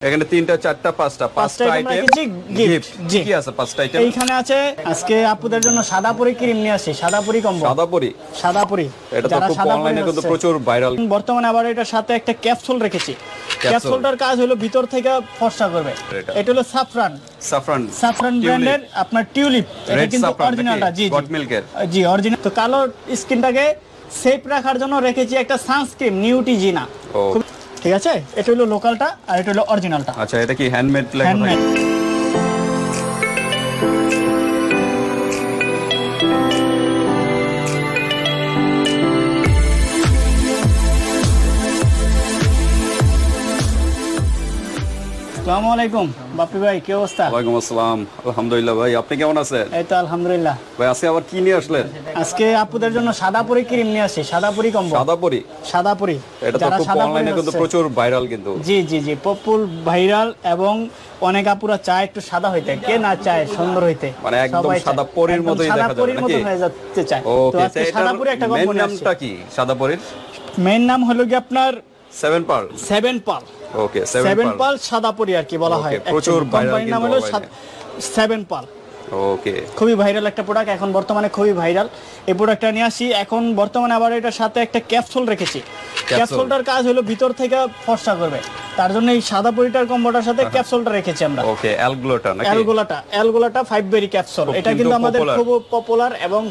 এখানে তিনটা চারটা পাঁচটা। পাঁচটা আইটেম গিফট কি আছে পাঁচটা আইটেম এইখানে আছে আজকে আপুদের জন্য সাদা পরি ক্রিম নিয়ে আসি সাদা পরি কম্বো সাদা পরি? সাদা পরি। এটা তো খুব অনলাইনে কিন্তু প্রচুর ভাইরাল বর্তমানে আবার এটার সাথে একটা ক্যাপসুল রেখেছি। ক্যাপসুলটার কাজ হলো ভিতর থেকে ফর্সা করবে। এটা। হলো সাফরান সাফরান সাফরান ব্র্যান্ডের আপনার টিউলিপ এটা কিন্তু অরিজিনালটা জি জি। অরিজিনাল তো কালো স্কিনটাকে সেফ রাখার জন্য রেখেছি একটা সানস্ক্রিন নিউটিজিনা ঠিক আছে? এটা হলো লোকালটা আর এটা হলো অরিজিনালটা আচ্ছা এটা কি হ্যান্ডমেড হ্যান্ডমেড আসসালামু আলাইকুম বাপি ভাই কি অবস্থা? ওয়ালাইকুম আসসালাম আলহামদুলিল্লাহ ভাই আপনি কেমন আছেন? এই তো আলহামদুলিল্লাহ। ভাই আজকে আবার কি নিয়ে আসলেন? আজকে আপুদের জন্য সাদা পরি ক্রিম নিয়ে আসি সাদা পরি কম্বো। সাদা পরি সাদা পরি এটা তো খুব অনলাইনে কিন্তু প্রচুর ভাইরাল কিন্তু। জি জি জি পপুল ভাইরাল এবং অনেক আপুরা চায় একটু সাদা হইতে কে না চায় সুন্দর হইতে? মানে একদম সাদা। পরীর মতোই দেখা যাবে, নাকি? হয়ে যেতে চায়। তো আজকে সাদা পরি একটা নামটা কি সাদা পরির মেইন নাম হলো কি আপনার seven pearl seven pearl okay seven pearl pearl সাদা পরি আর কি বলা হয়। প্রচুর কোম্পানির নাম হলো সেভেন পাল ওকে খুবই ভাইরাল একটা প্রোডাক্ট এখন বর্তমানে খুবই ভাইরাল এই প্রোডাক্টটা নিয়ে আসি। এখন বর্তমানে আবার এটার সাথে একটা ক্যাপসুল রেখেছি। ক্যাপসুলটার কাজ হলো ভিতর থেকে ফর্সা করবে। তার জন্য এই সাদা পরিটার কম্বোটার সাথে ক্যাপসুলটা রেখেছি আমরা। ওকে অ্যালগুলোটা নাকি? অ্যালগোলাটা অ্যালগোলাটা ফাইভ বেরি ক্যাপসুল এটা কিন্তু আমাদের খুব পপুলার এবং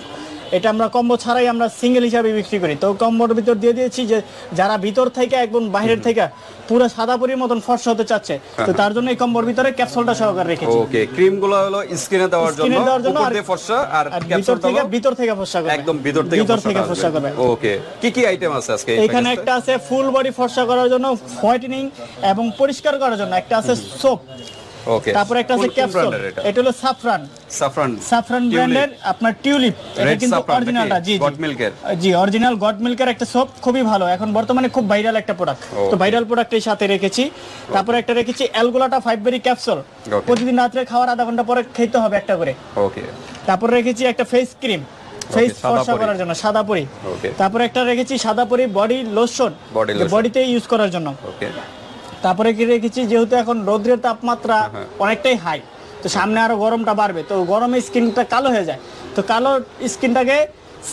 এটা আমরা কম্বো ছাড়াই আমরা সিঙ্গেল হিসাবে বিক্রি করি। তো কম্বোর ভিতর দিয়ে দিয়েছি যে যারা ভিতর থেকে একদম বাইরের থেকে পুরো সাদা পরির মতন ফর্সা হতে চাচ্ছে তো তার জন্য এই কম্বোর ভিতরে ক্যাপসুলটা সহকারে রেখেছি। ওকে ক্রিমগুলো হলো স্কিনে দেওয়ার জন্য এ দেওয়ার জন্য আর- ফর্সা আর ভিতর থেকে ভিতর থেকে ফর্সা করবে। একদম ভিতর থেকে ভিতর থেকে ফর্সা করবে। ওকে কি কি আইটেম আছে আজকে এখানে একটা আছে ফুল বডি ফর্সা করার জন্য হোয়াইটেনিং এবং পরিষ্কার করার জন্য। একটা আছে সোপ ওকে তারপরে একটা আছে ক্যাপসুল এটা। হলো সাফরান সাফরান সাফরান ব্র্যান্ডের আপনার টিউলিপ এটা কিন্তু অরিজিনালটা জি milk এর? জি অরিজিনাল গড মিল্কের একটা সোপ খুবই ভালো। এখন বর্তমানে খুব ভাইরাল একটা প্রোডাক্ট তো ভাইরাল প্রোডাক্টের সাথে রেখেছি। তারপরে একটা রেখেছি অ্যালগোলাটা ফাইভ বেরি ক্যাপসুল প্রতিদিন রাত্রে খাওয়ার আধা ঘণ্টা পরে খেতে হবে একটা করে। ওকে তারপরে রেখেছি একটা ফেস ক্রিম ফেস সাদা ফর্সা করার জন্য সাদা পরি. তারপরে একটা রেখেছি সাদা পরি বডি লোশন বডিতে ইউজ করার জন্য। ওকে তারপরে কি রেখেছি? যেহেতু এখন রোদ্রের তাপমাত্রা হ্যাঁ। অনেকটাই হাই তো সামনে আরও গরমটা বাড়বে। তো গরমে স্কিনটা কালো হয়ে যায়। তো কালো স্কিনটাকে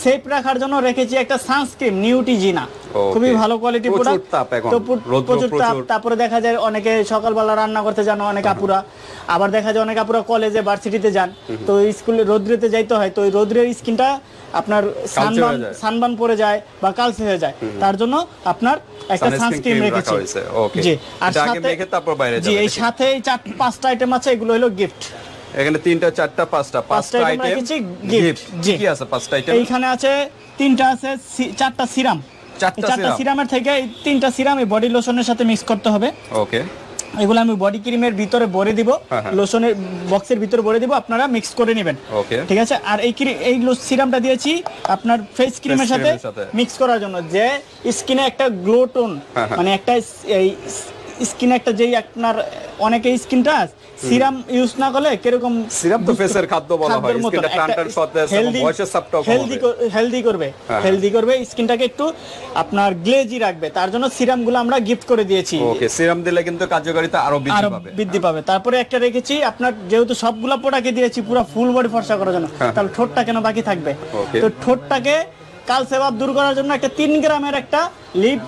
সেফ রাখার জন্য রেখেছি একটা সানস্ক্রিন নিউটিজিনা খুবই ভালো কোয়ালিটি প্রোডাক্ট তো প্রচুর তাপ। তারপরে দেখা যায় অনেকে সকালবেলা রান্না করতে যান অনেক আপুরা। আবার দেখা যায় অনেক আপুরা কলেজে ভার্সিটিতে যান। তো স্কুলে রৌদ্রেতে যাইতে হয়। তো ওই রৌদ্রের স্কিনটা আপনার সানবান যায়। সানবান পড়ে যায় বা কালসে হয়ে যায়। তার জন্য আপনার একটা সানস্ক্রিন cream রেখেছি। জি। আর সাথে জি এই? সাথে চার পাঁচটা আইটেম আছে এগুলো হলো গিফট এখানে তিনটা চারটা পাঁচটা। পাঁচটা আইটেম গিফট কি আছে পাঁচটা আইটেম এইখানে আছে তিনটা আছে চারটা সিরাম। চারটা সিরামের থেকে এই তিনটা সিরাম এই বডি লোশনের সাথে মিক্স করতে হবে। ওকে এগুলো আমি বডি ক্রিমের ভিতরে ভরে দিব। হ্যাঁ, হ্যাঁ। লোশনের বক্সের ভিতরে ভরে দিব আপনারা মিক্স করে নেবেন। ঠিক আছে? আর এই এই সিরামটা দিয়েছি আপনার ফেস ক্রিমের সাথে cream এর সাথে। মিক্স করার জন্য। যে স্কিনে একটা গ্লো টোন হ্যাঁ, হ্যাঁ। মানে একটা এই স্কিনে একটা যেই আপনার অনেকে স্কিনটা সিরাম ইউজ না করলে কীরকম সিরাম তো ফেসের খাদ্য বলা হয় স্কিনটা টান টান এবং ভয়েসের সাপটাও হেলদি হেলদি করবে। হ্যাঁ। হেলদি করবে স্কিনটাকে একটু আপনার গ্লেজি রাখবে। তার জন্য সিরামগুলো আমরা গিফট করে দিয়েছি। ওকে সিরাম দিলে কিন্তু কার্যকারিতা আরও বৃদ্ধি পাবে। বৃদ্ধি পাবে। তারপরে একটা রেখেছি আপনার যেহেতু সবগুলা প্রোডাক্টে দিয়েছি পুরো ফুল বডি ফর্সা করার জন্য তাহলে ঠোঁটটা কেন বাকি থাকবে? হ্যাঁ। তো ঠোঁটটাকে কাল সেবাব দূর করার জন্য একটা তিন গ্রামের একটা লিপ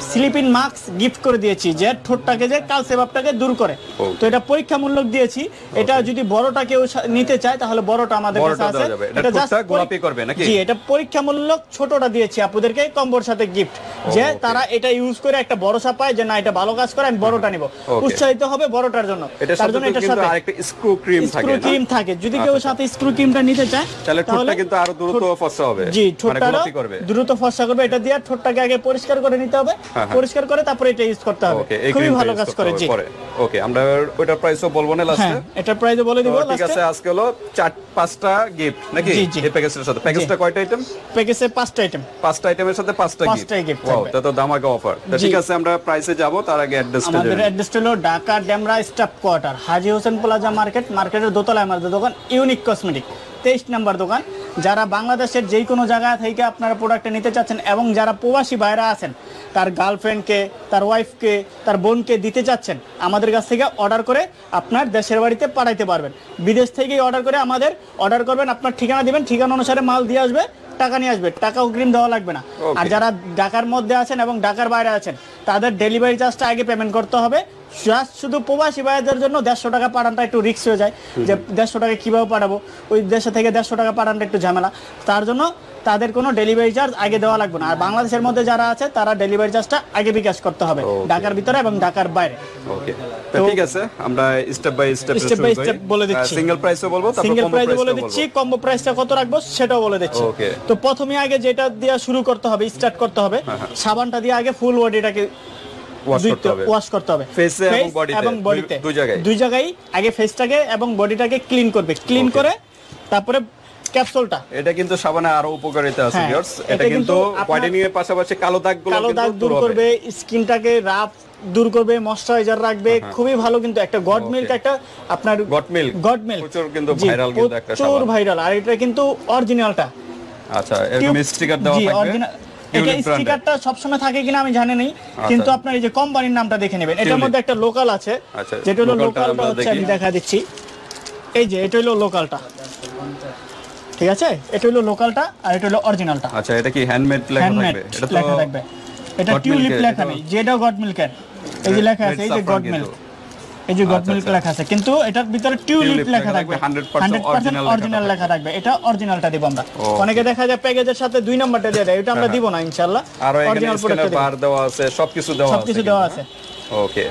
স্লিপিং মাস্ক গিফট করে দিয়েছি যে ঠোঁটটাকে যে কাল সেবাবটাকে দূর করে। তো এটা পরীক্ষামূলক দিয়েছি। এটা যদি বড়টা কেউ নিতে চায় তাহলে বড়টা আমাদের কাছে আছে। এটা পরী- গোলাপি করবে নাকি? জি এটা পরীক্ষামূলক ছোটটা দিয়েছি আপনাদেরকে কম্বোর সাথে গিফট যে তারা এটা ইউজ করে একটা ভরসা পায় যে না এটা ভালো কাজ করে আমি বড়টা নিব। উৎসাহিত হবে বড়টার জন্য। তার জন্য তো এটার সাথে আরেকটা স্ক্রু ক্রিম থাকে স্ক্রু ক্রিম থাকে। যদি কেউ আচ্ছা, সাথে স্ক্রু ক্রিমটা নিতে চায় তাহলে ঠোঁটটা কিন্তু আরও দ্রুত ফর্সা হবে। জি মানে ঠোঁটটা দ্রুত ফর্সা করবে। এটা দিয়ে ঠোঁটটাকে আগে পরিষ্কার করে নিতে হবে। পরিষ্কার করে তারপরে এটা ইউজ করতে হবে। খুবই ভালো কাজ করে জি। ওকে আমরা ওইটার প্রাইসও বলব না লাস্টে হ্যাঁ এটা প্রাইস বলে দিব ঠিক আছে আজকে হলো চার পাঁচটা গিফট নাকি। এই প্যাকেজের সাথে। প্যাকেজটা কয়টা আইটেম প্যাকেজে পাঁচটা আইটেম পাঁচটা আইটেমের সাথে পাঁচটা গিফট পাঁচটাই gift ওয়াও তা তো দামাকা অফার তা ঠিক আছে আমরা প্রাইসে যাব তার আগে অ্যাড্রেসটা আমাদের জানি অ্যাড্রেসটা হলো Dhaka Demra staff quarter Haji Hossain plaza market মার্কেটের দোতলায় আমাদের দোকান ইউনিক কসমেটিক তেইশ নাম্বার দোকান। যারা বাংলাদেশের যেই কোনো জায়গা থেকে আপনারা প্রোডাক্টটা নিতে চাচ্ছেন এবং যারা প্রবাসী বাইরে আছেন তার গার্লফ্রেন্ডকে তার ওয়াইফকে তার বোনকে দিতে চাচ্ছেন আমাদের কাছ থেকে অর্ডার করে আপনার দেশের বাড়িতে পাঠাইতে পারবেন। বিদেশ থেকেই অর্ডার করে আমাদের অর্ডার করবেন আপনার ঠিকানা দিবেন ঠিকানা অনুসারে মাল দিয়ে আসবে টাকা নিয়ে আসবে টাকা অগ্রিম দেওয়া লাগবে না। আর যারা ঢাকার মধ্যে আছেন এবং ঢাকার বাইরে আছেন তাদের ডেলিভারি চার্জটা আগে পেমেন্ট করতে হবে Just শুধু প্রবাসী ভাইদের জন্য দেড়শো টাকা পাঠানটা একটু রিস্ক হয়ে যায়। যে দেড়শো টাকা কীভাবে পাঠাবো? ওই দেশে থেকে দেড়শো টাকা পাঠানটা একটু ঝামেলা। তার জন্য তাদের কোনো ডেলিভারি চার্জ আগে দেওয়া লাগবে না। আর বাংলাদেশের মধ্যে যারা আছে তারা ডেলিভারি চার্জটা আগে বিকাশ করতে হবে ঢাকার ভিতরে এবং ঢাকার বাইরে। ওকে ঠিক আছে আমরা step by step Step by step বলে দিচ্ছি। সিঙ্গেল প্রাইসও বলব তারপর সিঙ্গেল কম্বো প্রাইস বলে দিচ্ছি কম্বো প্রাইসটা কত রাখব সেটাও বলে দিচ্ছি। তো প্রথমে আগে যেটা দিয়ে শুরু করতে হবে স্টার্ট করতে হবে হ্যাঁ, হ্যাঁ। সাবানটা দিয়ে আগে ফুল বডিটাকে ওয়াশ করতে হবে। ওয়াশ করতে হবে। Face এবং Face body তে, এবং বডিতে দুই জায়গায়? দুই জায়গায়। আগে ফেসটাকে এবং বডিটাকে ক্লিন করবে। ক্লিন করে তারপরে ক্যাপসুলটা এটা কিন্তু সাবানে আরও উপকারিতা আছে হ্যাঁ, ভিউয়ার্স এটা এটা কিন্তু হোয়াইটেনিং এর পাশাপাশি কালো দাগগুলো কালো দাগ দূর করবে স্কিনটাকে রাফ দূর করবে ময়শ্চারাইজার রাখবে খুবই ভালো কিন্তু একটা গড. মিল্ক একটা আপনার Got milk? গড মিল্ক প্রচুর কিন্তু viral কিন্তু একটা প্রচুর ভাইরাল আর এটা কিন্তু অরিজিনালটা আচ্ছা এরকম স্টিকার দেওয়া থাকবে। অরিজিনাল এটা। স্টিকারটা সবসময় থাকে কিনা আমি জানি নাই কিন্তু আপনার এই যে কোম্পানির নামটা দেখে নেবেন। এটার মধ্যে একটা লোকাল আছে। আচ্ছা, যেটা হলো লোকালটা হচ্ছে আমি দেখা দিচ্ছি। এই যে এটা হলো লোকালটা ঠিক আছে? এটা হলো লোকালটা আর এটা হলো অরিজিনালটা আচ্ছা এটা কি হ্যান্ডমেড লেখা থাকবে? এটা তো লেখা থাকবে। এটা টিউলিপ লেখা নেই। যেটাও গড মিল্কের এই যে লেখা আছে এই যে Red গড মিল্ক কিন্তু। এই যে গড আচ্ছা, মিল্ক আচ্ছা। লেখা আছে কিন্তু এটার ভিতরে টিউলিপ লেখা থাকবে। থাকবে, 100% original অরিজিনাল লেখা থাকবে এটা অরিজিনালটা দিব আমরা। অনেকে দেখা যায় প্যাকেজের সাথে দুই নাম্বারটা দিয়ে দেয় এটা আমরা দিব না ইনশাআল্লাহ। আর অরিজিনাল প্রোডাক্ট দেওয়া আছে সবকিছু দেওয়া আছে সবকিছু দেওয়া আছে। ওকে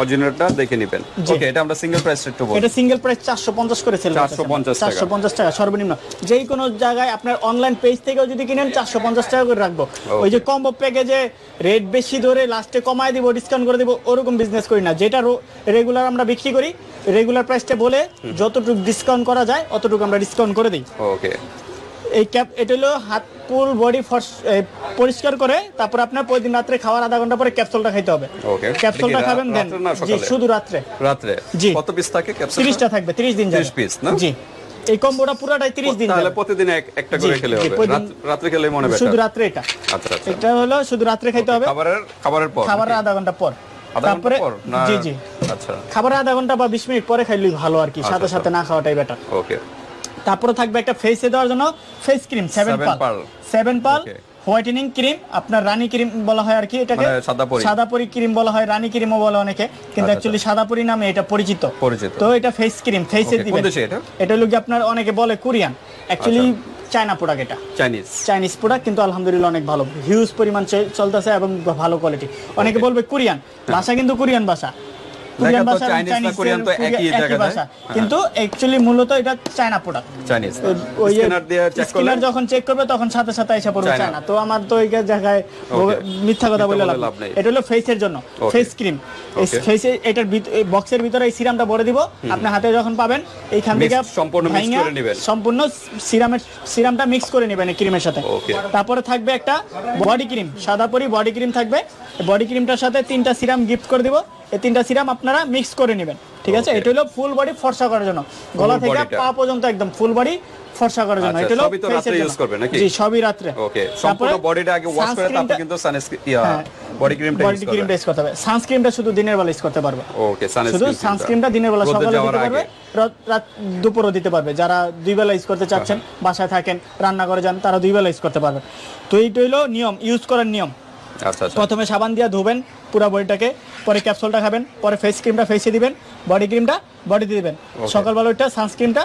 অরিজিনালটা দেখে নেবেন। ওকে এটা আমরা সিঙ্গেল প্রাইস একটু বলব এটা সিঙ্গেল প্রাইস চারশো পঞ্চাশ করে সেল 450 টাকা। চারশো পঞ্চাশ টাকা সর্বনিম্ন। যেই কোনো জায়গায় আপনার অনলাইন পেজ থেকেও যদি কিনেন চারশো পঞ্চাশ টাকা করে রাখব। ওই যে কম্বো প্যাকেজে রেট বেশি ধরে লাস্টে কমায় দিব ডিসকাউন্ট করে দিব ওরকম বিজনেস করি না। যেটা রেগুলার আমরা বিক্রি করি রেগুলার প্রাইসটা বলে যতটুকু ডিসকাউন্ট করা যায় অতটুকু আমরা ডিসকাউন্ট করে দিই। ওকে এই ক্যাপ এটা হলো হাত ফুল বডি পরিষ্কার করে তারপর আপনার প্রতিদিন রাত্রে খাওয়ার আধা ঘণ্টা পরে ক্যাপসুলটা খাইতে হবে। Okay. ক্যাপসুলটা খাবেন দেন। জি শুধু রাত্রে। রাত্রে? জি। কত পিস থাকে ক্যাপসুল তিরিশটা থাকবে তিরিশ দিন যাবে। 30 piece, না? জি। এই কম্বোটা পুরাটাই তিরিশ দিন তাহলে প্রতিদিন এক- একটা করে খেলে হবে। রাত্রে খেলে মনে শুধু বেটার। রাত্রে এটা। আচ্ছা আচ্ছা। এটা হলো শুধু রাত্রে খাইতে হবে। খাবারের খাবারের পর খাবারের আধা ঘণ্টা পর। তারপরে জি জি। আচ্ছা। খাবারের আধা ঘণ্টা বা বিশ মিনিট পরে খাইলেই ভালো আর কি সাথে আচ্ছা, সাথে না খাওয়াটাই বেটার ওকে তারপরে থাকবে একটা ফেসে দেওয়ার জন্য face cream seven pearl seven pearl whitening cream আপনার রানী ক্রিম বলা হয় আর কি এটাকে। মানে সাদাপরি। ক্রিম বলা হয় রানী ক্রিমও বলে অনেকে। কিন্তু আচ্ছা, অ্যাকচুয়ালি সাদাপরি নামে এটা পরিচিত। তো এটা ফেস ক্রিম ফেসে দিবেন। এটা? এটা হলো কি আপনার অনেকে বলে কোরিয়ান। অ্যাকচুয়ালি চায়না প্রোডাক্ট এটা। চাইনিজ চাইনিজ প্রোডাক্ট কিন্তু আলহামদুলিল্লাহ অনেক ভালো। হিউজ পরিমাণ চলতেছে এবং ভালো কোয়ালিটি অনেকে বলবে কোরিয়ান। ভাষা কিন্তু কোরিয়ান ভাষা। কোরিয়ান ভাষা চাইনিজ কোরিয়ান তো একই ভাষা। হ্যাঁ। কিন্তু অ্যাকচুয়ালি মূলত এটা চায়না প্রোডাক্ট চাইনিজ স্ক্যানার দিয়ে চেক করলে? যখন চেক করবে তখন সাথে সাথে এসে পড়বে চায়না। তো আমার তো এই জায়গায় মিথ্যা কথা বলে লাভ নেই। এটা হলো ফেসের জন্য। ফেস ক্রিম ফেসে এটার বক্সের ভিতরে এই সিরামটা ভরে দিব। আপনি হাতে যখন পাবেন এইখান থেকে সম্পূর্ণ ভাইঙা করে নিবেন। সম্পূর্ণ সিরামের সিরামটা মিক্স করে নেবেন এই ক্রিমের সাথে। তারপরে থাকবে একটা বডি ক্রিম সাদা পরি বডি ক্রিম থাকবে। বডি ক্রিমটার সাথে তিনটা সিরাম গিফট করে দিব। এই তিনটা সিরাম আপনারা মিক্স করে নেবেন ঠিক আছে? এটা হলো ফুল বডি ফর্সা করার জন্য। গলা থেকে পা পর্যন্ত একদম ফুল বডি ফর্সা করার জন্য। আচ্ছা, এটা হলো সবই তো face এর রাত্রে জন্য। use করবে নাকি? জি সবই রাত্রে। ওকে সম্পূর্ণ বডিটা আগে ওয়াশ করে তারপর কিন্তু সানস্ক্রিন। বডি ক্রিমটা বডি ইউজ ক্রিমটা ইউজ করতে হবে। সানস্ক্রিনটা শুধু দিনের বেলা ইউজ করতে পারবে। ওকে সানস্ক্রিন শুধু সানস্ক্রিনটা দিনের বেলা সকালে দিতে পারবে রাত- রাত দুপুরও দিতে পারবে। যারা দুই বেলা ইউজ করতে চাচ্ছেন বাসায় থাকেন রান্না করে যান তারা দুই বেলা ইউজ করতে পারবে। তো এইটা হলো নিয়ম ইউজ করার নিয়ম। প্রথমে সাবান দিয়ে ধুবেন পুরো বডিটাকে পরে ক্যাপসুলটা খাবেন পরে ফেস ক্রিমটা ফেসে দিবেন বডি ক্রিমটা বডিতে দিবেন। সকালবেলা ওইটা সানস্ক্রিমটা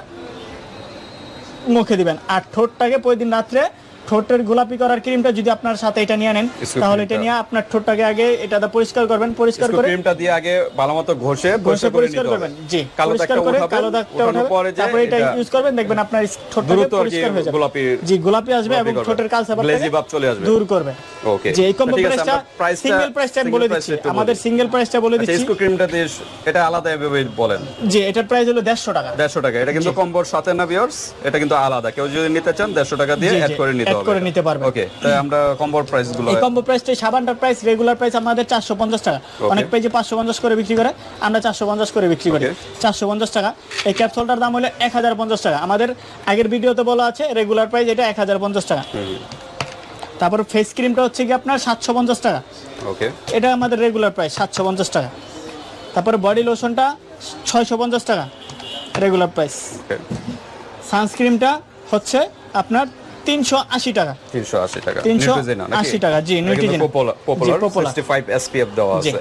মুখে দিবেন। আর ঠোঁটটাকে প্রতিদিন রাত্রে ঠোঁটের গোলাপি করার ক্রিমটা যদি আপনার সাথে এটা নিয়ে নেন তাহলে এটা নিয়ে আপনার ঠোঁটটাকে আগে এটা পরিষ্কার করবেন পরিষ্কার করে ক্রিমটা দিয়ে আগে ভালোমতো ঘষে ঘষে পরিষ্কার করবেন জি কালো দাগটা উঠাবেন কালো দাগটা উঠাবেন তারপরে এটা ইউজ করবেন দেখবেন আপনার দ্রুত পরিষ্কার হয়ে যাবে। গোলাপি- জি গোলাপি আসবে এবং। ঠোঁটের Glazy ভাব চলে আসবে। দূর করবে। ওকে যে এই কম্বো প্রাইসটা সিঙ্গেল প্রাইসটা বলে দিচ্ছি। আমাদের সিঙ্গেল প্রাইসটা বলে আচ্ছা দিচ্ছি। ইসকো ক্রিমটা দিয়ে এটা আলাদা এভাবে বলেন। যে এটার প্রাইস হলো দেড়শো টাকা। দেড়শো টাকা। এটা কিন্তু কম্বোর সাথে না ভিউয়ার্স এটা কিন্তু আলাদা। কেউ যদি নিতে চান দেড়শো টাকা দিয়ে জি, অ্যাড করে নিতে হবে করে নিতে পারবেন। ওকে তাই আমরা কম্বোর প্রাইসগুলো এই কম্বো প্রাইসটা সাবানটার প্রাইস রেগুলার প্রাইস আমাদের চারশো পঞ্চাশ টাকা। অনেক পেজে পাঁচশো পঞ্চাশ করে বিক্রি করে আমরা চারশো পঞ্চাশ করে বিক্রি করি। Okay. চারশো পঞ্চাশ টাকা। এই ক্যাপসুলটার দাম হলো এক হাজার পঞ্চাশ টাকা। আমাদের আগের ভিডিওতে বলা আছে রেগুলার প্রাইস এটা এক হাজার পঞ্চাশ টাকা। তারপর ফেস ক্রিমটা হচ্ছে কি আপনার সাতশো পঞ্চাশ টাকা। ওকে এটা আমাদের রেগুলার প্রাইস সাতশো পঞ্চাশ টাকা। তারপরে বডি লোশনটা ছয়শো পঞ্চাশ টাকা রেগুলার প্রাইস ওকে সানস্ক্রিমটা হচ্ছে আপনার তিনশো আশি টাকা। 380 টাকা। 380 নাকি? টাকা, জি, কিন্তু পপুলার জি, পপুলার popular। 65 এসপিএফ দেওয়া আছে।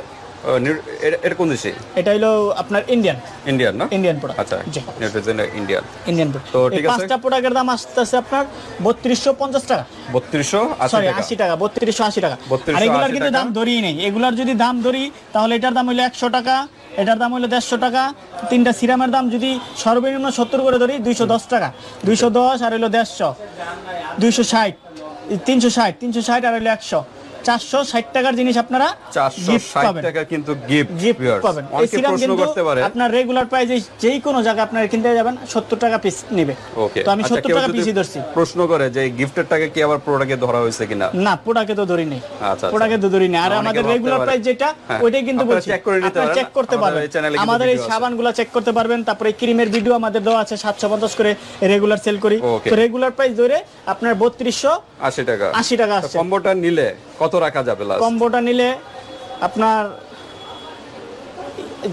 এটা- কোন দেশে? এটা হলো আপনার ইন্ডিয়ান ইন্ডিয়ান না? ইন্ডিয়ান প্রোডাক্ট আচ্ছা ইন্ডিয়ান ইন্ডিয়ান তো ঠিক আছে। পাঁচটা প্রোডাক্টের দাম আসতেছে আপনার বত্রিশশো পঞ্চাশ টাকা। 3280 সরি টাকা। আশি টাকা 3280 আর এগুলার কিন্তু দাম ধরিই নেই। এগুলার যদি দাম ধরি তাহলে এটার দাম হলো একশো টাকা এটার দাম হলো দেড়শো টাকা। তিনটা সিরামের দাম যদি সর্বনিম্ন সত্তর করে ধরি দুইশো দশ টাকা। দুইশো দশ আর হলো দেড়শো। দুইশো ষাট তিনশো ষাট তিনশো ষাট আর হলো একশো। চারশো ষাট টাকার জিনিস আপনারা 460 টাকা কিন্তু গিফট গিফট পাবেন। এই অনেকে সিরাম প্রশ্ন করতে পারে। আপনার রেগুলার প্রাইসে যেই কোনো জায়গায় আপনারা কিনতে যাবেন সত্তর টাকা পিস নেবে। ওকে তো আমি আচ্ছা, সত্তর কেউ টাকা পিসই ধরছি। প্রশ্ন করে যে গিফটের টাকা কি আবার প্রোডাক্টে ধরা হয়েছে কিনা? না প্রোডাক্টে তো ধরি নেই। আচ্ছা, আচ্ছা। প্রোডাক্টে তো ধরি নেই। আর আমাদের রেগুলার প্রাইস যেটা হ্যাঁ, ওইটাই কিন্তু বলছি। check করে নিতে আপনারা চেক করতে পারবেন। এই channel এ কিন্তু আমাদের এই সাবানগুলো চেক করতে পারবেন। তারপরে ক্রিমের ভিডিও আমাদের দেওয়া আছে সাতশো পঞ্চাশ করে রেগুলার সেল করি। তো রেগুলার প্রাইস ধরে আপনার বত্রিশশো 80 টাকা। আশি টাকা কম্বোটা নিলে কত রাখা যাবে কম্বোটা নিলে আপনার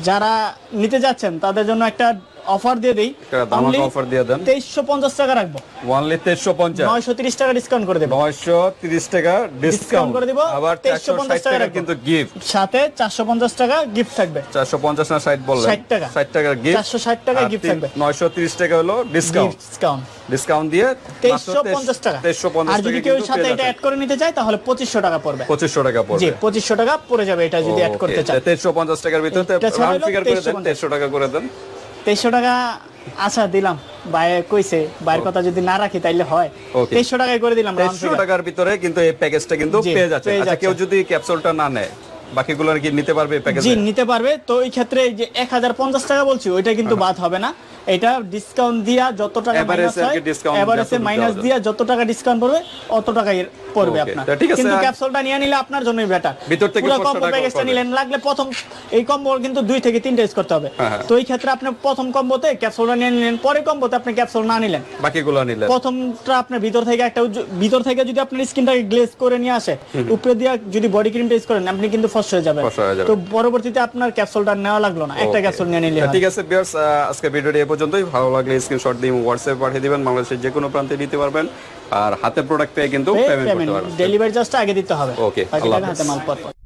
যারা নিতে যাচ্ছেন তাদের জন্য একটা অফার দিয়ে দিই। ধামাকা offer দিয়ে দেন। তেইশশো পঞ্চাশ টাকা রাখব। 1350 নয়শো তিরিশ টাকা ডিসকাউন্ট করে দেবো। 930 টাকা ডিসকাউন্ট করে দিব, আবার 1350 460 টাকা কিন্তু গিফট সাথে চারশো পঞ্চাশ টাকা গিফট থাকবে। 450 না 60 বললেন? 60 টাকা। 60 টাকার গিফট 460 টাকা gift থাকবে। 930 টাকা হলো ডিসকাউন্ট ডিসকাউন্ট ডিসকাউন্ট দিয়ে তেইশশো পঞ্চাশ টাকা। 1350 আর যদি কেউ সাথে এটা অ্যাড করে নিতে চায় তাহলে পঁচিশশো টাকা পড়বে। 2500 টাকা পড়বে। জি পড়বে পঁচিশশো টাকা পড়ে যাবে এটা যদি অ্যাড করতে চায়। তেইশশো পঞ্চাশ টাকার ভিতরে রাউন্ড ফিগার করে দেন 2350 তেইশশো টাকা করে দেন। তেইশশো টাকা আচ্ছা দিলাম। বাইরে কইছে বাইরের কথা যদি না রাখি তাইলে হয়। তেইশশো টাকায় করে দিলাম তেইশশো টাকার ভিতরে কিন্তু এই প্যাকেজটা কিন্তু পেয়ে যাচ্ছে। আচ্ছা কেউ যদি ক্যাপসুলটা না নেয় বাকিগুলো কি নিতে পারবে প্যাকেজ জি নিতে পারবে। তো এই ক্ষেত্রে যে এক হাজার পঞ্চাশ টাকা বলছি ওইটা কিন্তু বাদ হবে না। এটা ডিসকাউন্ট দিয়া যত টাকা মাইনাস হয় এভারেজে মাইনাস দিয়া যত টাকা ডিসকাউন্ট পড়বে অত টাকাই পড়বে আপনার। কিন্তু ক্যাপসুলটা নিয়ে নিলে আপনার জন্যই বেটার ভিতর থেকে পুরো কম্বো প্যাকেজটা নিলেন লাগলে প্রথম এই কম্বো কিন্তু দুই থেকে তিনটা ইউজ করতে হবে। হ্যাঁ, হ্যাঁ। তো এই ক্ষেত্রে আপনি প্রথম কম্বোতে ক্যাপসুলটা নিয়ে নিলেন পরে কম্বোতে আপনি ক্যাপসুল না নিলেন। বাকিগুলো নিলে প্রথমটা আপনার ভিতর থেকে একটা ভিতর থেকে যদি আপনার স্কিনটাকে গ্লেজ করে নিয়ে আসে উপরে দিয়ে যদি বডি ক্রিমটা ইউজ করেন আপনি কিন্তু ফস হয়ে যাবেন। তো পরবর্তীতে আপনার ক্যাপসুলটা নেওয়া লাগল না। একটা ক্যাপসুল নিয়ে নিলে ঠিক আছে বিয়ার্স আজকে ভিডিওটি এ পর্যন্তই। ভালো লাগলে স্ক্রিনশট দিয়ে হোয়াটসঅ্যাপে পাঠিয়ে দিবেন বাংলাদেশের যে কোনো প্রান্তে নিতে পারবেন। আর হাতে প্রোডাক্ট পেয়ে কিন্তু পেমেন্ট করতে পারবেন। ডেলিভারি চার্জটা আগে দিতে হবে। ওকে আল্লাহ হাতে হাফেজ। মাল